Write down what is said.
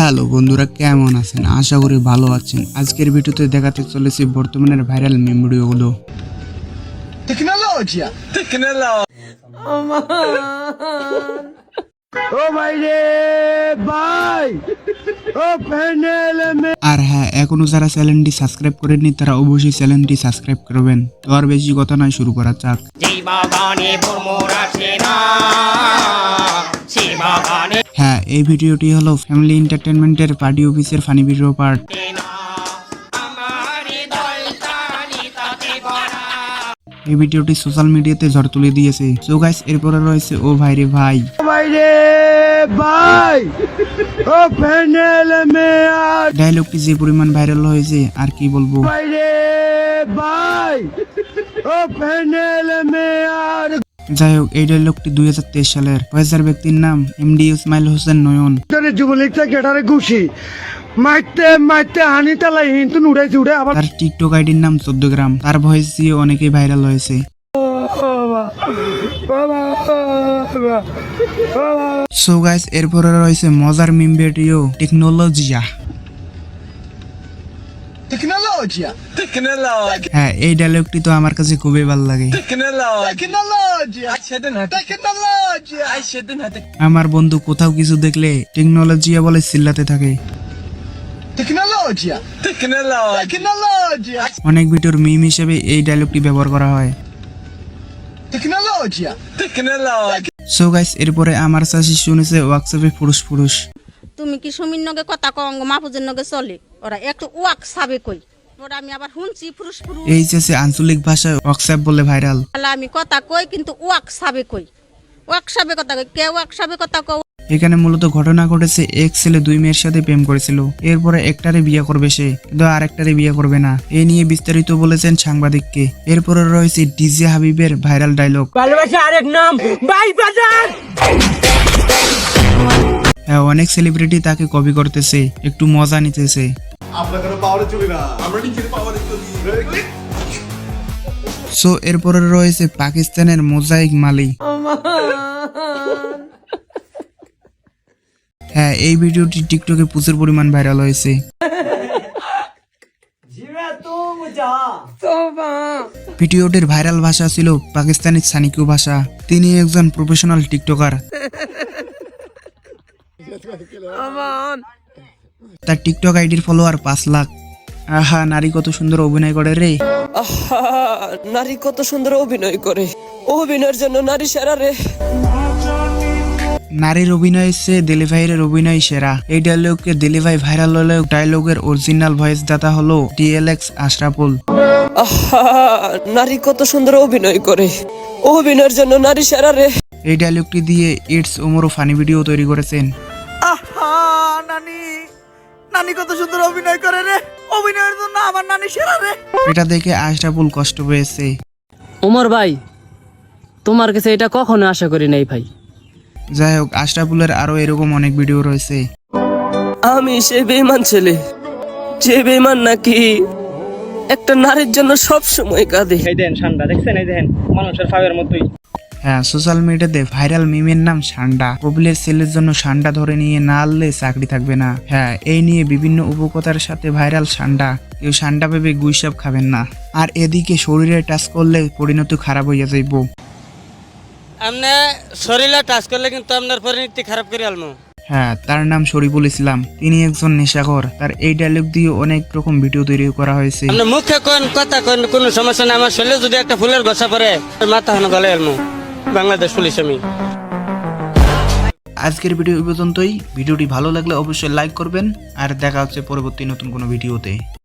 Hello বন্ধুরা কেমন আছেন? আশা করি ভালো আছেন। আজকের ভিডিওতে দেখাতে চলেছি বর্তমানের ভাইরাল মেম ভিডিওগুলো। Tecnologia! Tecnologia! আর হ্যাঁ এখনও যারা চ্যানেলটি সাবস্ক্রাইব করেননি তারা অবশ্যই চ্যানেলটি সাবস্ক্রাইব করবেন। তো আর বেশি কথা নয় শুরু করা যাক। এই ভিডিওটি হলো ফ্যামিলি এন্টারটেনমেন্টের পার্টি অফিসের ফানি ভিডিও পার্ট এই ভিডিওটি সোশ্যাল মিডিয়াতে ঝড় তুলে দিয়েছে। সো গাইস এরপরে রয়েছে ও ভাই রে ভাই। ডায়লগটি যে পরিমাণ ভাইরাল হয়েছে আর কি বলব? যাই হোক এই ডায়লগটি দুই হাজার তেইশ সালের ফয়েজার ব্যক্তির নাম এমডি ইসমাইল হোসেন নয়ন। যুবলীগ থেকে এটারে ঘুষি। মারতে মারতে হানি তালাই হিন্তু উড়াইছে উড়ে আবার তার টিকটক আইডির নাম চোদ্দ গ্রাম। তার ভয়েস দিয়ে অনেকেই ভাইরাল হয়েছে। সো গাইস এরপরে রয়েছে মজার মিম ভিডিও টেকনোলজিয়া। Tecnologia! হ্যাঁ এই ডায়লগটি তো আমার কাছে খুবই ভালো লাগে! আমার বন্ধু কোথাও কিছু দেখলে টেকনোলজিয়া বলে চিল্লাতে থাকে! অনেক ভিডিওর মিম হিসেবে এই ডায়লগটি ব্যবহার করা হয়! সো গাইস এরপরে আমার চাষি শুনেছে ওয়ার্কশপে পুরুষ পুরুষ তুমি কি সুমির নগে কথা কং মাহফুজের নগে চলে। ওরা একটু ওয়াক সাবে কই? ওরা আমি আবার শুনছি পুরুষ পুরুষ। এই আঞ্চলিক ভাষায় বলে ভাইরাল। তাহলে আমি কথা কই কিন্তু ওয়াক সাবে কই? ওয়াক সাবে কথা কই? কে ওয়াক সাবে কথা কও? এখানে মূলত ঘটনা ঘটেছে এক ছেলে দুই মেয়ের সাথে প্রেম করেছিল। এরপরে একটারে বিয়ে করবে সে কিন্তু আরেকটারে বিয়ে করবে না। এ নিয়ে বিস্তারিত বলেছেন সাংবাদিককে। এরপরে রয়েছে ডিজে হাবিবের ভাইরাল ডায়লগ হ্যাঁ অনেক সেলিব্রিটি তাকে কপি করতেছে একটু মজা নিতেছে। সো এরপরে রয়েছে পাকিস্তানের মোজাইক মালি। হ্যাঁ এই ভিডিওটি টিকটকে প্রচুর পরিমাণ ভাইরাল হয়েছে। ভিডিওটির ভাইরাল ভাষা ছিল পাকিস্তানি সানিকু ভাষা। তিনি একজন প্রফেশনাল টিকটকার তার টিকটক আইডির ফলোয়ার পাঁচ লাখ। আহা নারী কত সুন্দর অভিনয় করে রে। আহা, নারী কত সুন্দর অভিনয় করে। অভিনয়ের জন্য নারী সেরা রে। নারীর অভিনয় সে দিলিভাইয়ের অভিনয় সেরা। এই ডায়লগকে দিলি ভাই ভাইরাল হলেও ডায়লগের অরিজিনাল ভয়েস দাতা হলো ডিএলএক্স আশরাফুল। আহা, নারী কত সুন্দর অভিনয় করে। অভিনয়ের জন্য নারী সেরা রে। এই ডায়লগটি দিয়ে ইটস ওমরও ফানি ভিডিও তৈরি করেছেন। আহা নানি। নানি কত সুন্দর অভিনয় করে রে। অভিনয়ের জন্য আমার নানি সেরা রে। এটা দেখে আশরাফুল কষ্ট পেয়েছে। ওমর ভাই তোমার কাছে এটা কখনো আশা করি নাই ভাই। যাই হোক আশরাফুলের আরও এরকম অনেক ভিডিও রয়েছে। আমি সে বেমান ছেলে যে বেমান নাকি একটা নারীর জন্য সব সময় কাঁদে। এই দেন ঠান্ডা দেখছেন? এই দেখেন মানুষের ফাবের মতোই। হ্যাঁ সোশ্যাল মিডিয়াতে ভাইরাল মিমের নাম সান্ডা। কপিলের ছেলের জন্য সান্ডা ধরে নিয়ে না আনলে চাকরি থাকবে না। হ্যাঁ এই নিয়ে বিভিন্ন উপকথার সাথে ভাইরাল সান্ডা। কেউ সান্ডা ভেবে গুইসাপ খাবেন না। আর এদিকে শরীরে টাচ করলে পরিণতি খারাপ হইয়া যাইব। আপনি শরীরে টাচ করলে কিন্তু আপনার পরিণতি খারাপ করে আলমু। হ্যাঁ তার নাম শরীফুল ইসলাম। তিনি একজন নেশাখর তার এই ডায়লগ দিয়ে অনেক রকম ভিডিও তৈরি করা হয়েছে। মুখে কোন কথা কোন কোনো সমস্যা নেই। আমার শরীরে যদি একটা ফুলের গছা পড়ে মাথা গলে বাংলাদেশ পুলিশ আমি। আজকের ভিডিও পর্যন্তই। ভিডিওটি ভালো লাগলে অবশ্যই লাইক করবেন, আর দেখা হচ্ছে পরবর্তী নতুন কোনো ভিডিওতে।